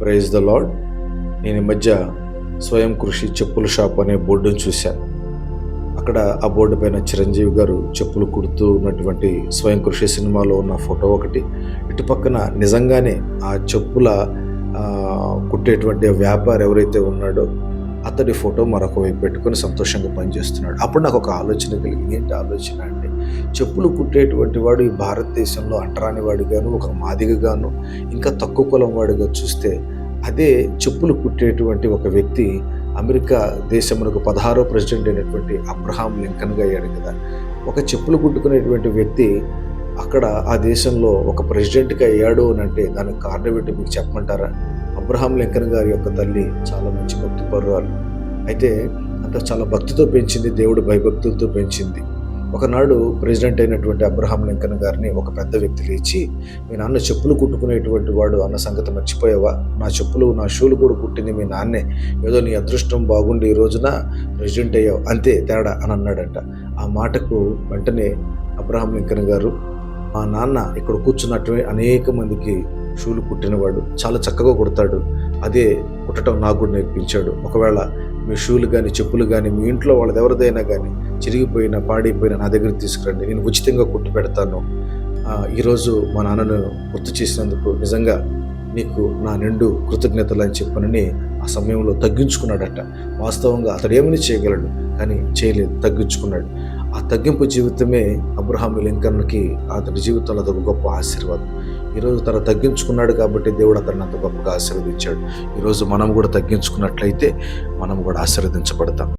Praise the lord నేను ఈ మధ్య స్వయం కృషి చెప్పుల షాప్ అనే బోర్డును చూశాను. అక్కడ ఆ బోర్డు పైన చిరంజీవి గారు చెప్పులు కుడుతూ ఉన్నటువంటి స్వయం కృషి సినిమాలో ఉన్న ఫోటో ఒకటి. ఇటు పక్కన నిజంగానే ఆ చెప్పుల కుట్టేటువంటి వ్యాపారి ఎవరైతే ఉన్నాడో అతడి ఫోటో మరొక వైపు పెట్టుకొని సంతోషంగా పనిచేస్తున్నాడు. అప్పుడు నాకు ఒక ఆలోచన కలిగింది. ఏంటి ఆలోచన చెప్పులు కుట్టేటువంటి వాడు ఈ భారతదేశంలో అంటరాని వాడిగాను ఒక మాదిగగాను ఇంకా తక్కువ కులం వాడిగా చూస్తే అదే చెప్పులు కుట్టేటువంటి ఒక వ్యక్తి అమెరికా దేశమునకు పదహారో ప్రెసిడెంట్ అయినటువంటి అబ్రహాం లింకన్గా అయ్యాడు కదా. ఒక చెప్పులు కుట్టుకునేటువంటి వ్యక్తి అక్కడ ఆ దేశంలో ఒక ప్రెసిడెంట్గా అయ్యాడు అని అంటే దానికి కారణం ఏంటి మీకు చెప్పమంటారా? అబ్రహాం లింకన్ గారి యొక్క తల్లి చాలా మంచి భక్తి పరురాలు అయితే అంత చాలా భక్తితో పెంచింది దేవుడు భయభక్తులతో పెంచింది. ఒకనాడు ప్రెసిడెంట్ అయినటువంటి అబ్రహాం లింకన్ గారిని ఒక పెద్ద వ్యక్తి లేచి మీ నాన్న చెప్పులు కుట్టుకునేటువంటి వాడు అన్న సంగతి మర్చిపోయావా? నా చెప్పులు నా షూలు కూడా కుట్టింది మీ నాన్నే. ఏదో నీ అదృష్టం బాగుండి ఈ రోజున ప్రెసిడెంట్ అయ్యావు. అంతే తేడా అని అన్నాడంట. ఆ మాటకు వెంటనే అబ్రహాం లింకన్ గారు మా నాన్న ఇక్కడ కూర్చున్నట్టు అనేక మందికి షూలు కుట్టినవాడు చాలా చక్కగా కుడతాడు. అదే కుట్టడం నాకు కూడా నేర్పించాడు. ఒకవేళ మీ షూలు కానీ చెప్పులు కానీ మీ ఇంట్లో వాళ్ళది ఎవరిదైనా కానీ చిరిగిపోయినా పాడైపోయినా నా దగ్గర తీసుకురండి. నేను ఉచితంగా కుట్టు పెడతాను. ఈరోజు మా నాన్నను గుర్తు చేసినందుకు నిజంగా నీకు నా నిండు కృతజ్ఞతలు అని చెప్పనని ఆ సమయంలో తగ్గించుకున్నాడట. వాస్తవంగా అతడు ఏమని చేయగలడు? కానీ చేయలేదు తగ్గించుకున్నాడు. ఆ తగ్గింపు జీవితమే అబ్రహాం లింకన్కి అతని జీవితంలో అదొక గొప్ప ఆశీర్వాదం. ఈరోజు తను తగ్గించుకున్నాడు కాబట్టి దేవుడు అతన్ని అంత గొప్పగా ఆశీర్వదించాడు. ఈరోజు మనం కూడా తగ్గించుకున్నట్లయితే మనం కూడా ఆశీర్వదించబడతాం.